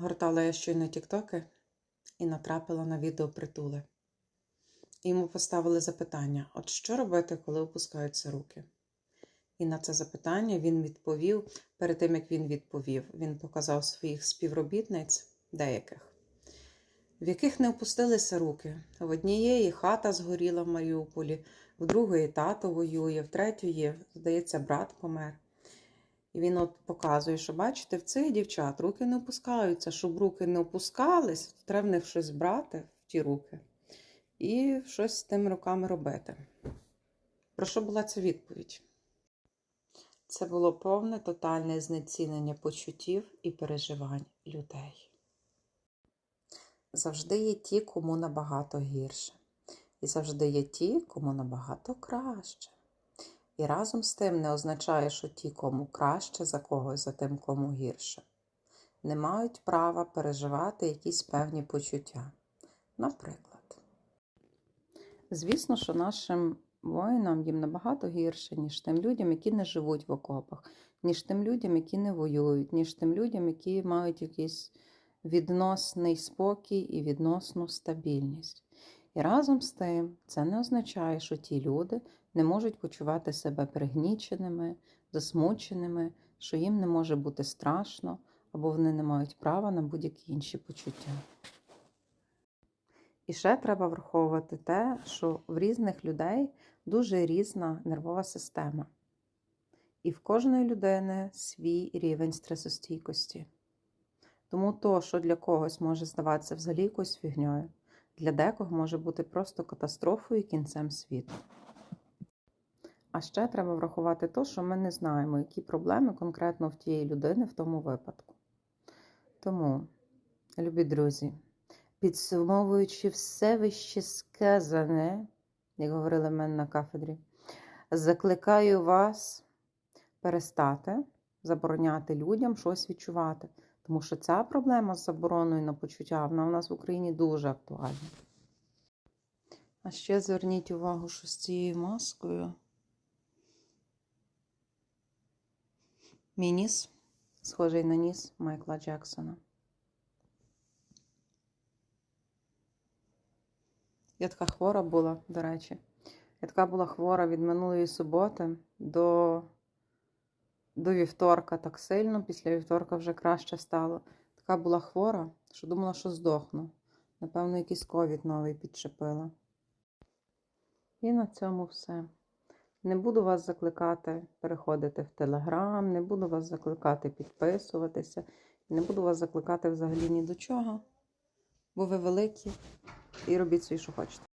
Гортала я щойно тіктоки і натрапила на відео притули. Йому поставили запитання: от що робити, коли опускаються руки? І на це запитання він відповів. Перед тим як він відповів, він показав своїх співробітниць деяких, в яких не опустилися руки. В однієї хата згоріла в Маріуполі, в другої тато воює, в третьої, здається, брат помер. Він от показує, що бачите, в цих дівчат руки не опускаються. Щоб руки не опускались, треба в них щось брати в ті руки і щось з тими руками робити. Про що була ця відповідь? Це було повне тотальне знецінення почуттів і переживань людей. Завжди є ті, кому набагато гірше. І завжди є ті, кому набагато краще. І разом з тим не означає, що ті, кому краще за когось, за тим, кому гірше, не мають права переживати якісь певні почуття. Наприклад, звісно, що нашим воїнам їм набагато гірше, ніж тим людям, які не живуть в окопах, ніж тим людям, які не воюють, ніж тим людям, які мають якийсь відносний спокій і відносну стабільність. І разом з тим це не означає, що ті люди не можуть почувати себе пригніченими, засмученими, що їм не може бути страшно, або вони не мають права на будь-які інші почуття. І ще треба враховувати те, що в різних людей дуже різна нервова система. І в кожної людини свій рівень стресостійкості. Тому то, що для когось може здаватися взагалі якоюсь фігньою, для декого може бути просто катастрофою і кінцем світу. А ще треба врахувати те, що ми не знаємо, які проблеми конкретно в тієї людини в тому випадку. Тому, любі друзі, підсумовуючи все вище сказане, як говорили мене на кафедрі, закликаю вас перестати забороняти людям щось відчувати. Тому що ця проблема з забороною на почуття, вона у нас в Україні дуже актуальна. А ще зверніть увагу, що з цією маскою мій ніс схожий на ніс Майкла Джексона. Я така хвора була, до речі. Я така була хвора від минулої суботи до до вівторка так сильно, після вівторка вже краще стало. Така була хвора, що думала, що здохну. Напевно, якийсь ковід новий підчепила. І на цьому все. Не буду вас закликати переходити в Телеграм, не буду вас закликати підписуватися, не буду вас закликати взагалі ні до чого, бо ви великі і робіть свій, що хочете.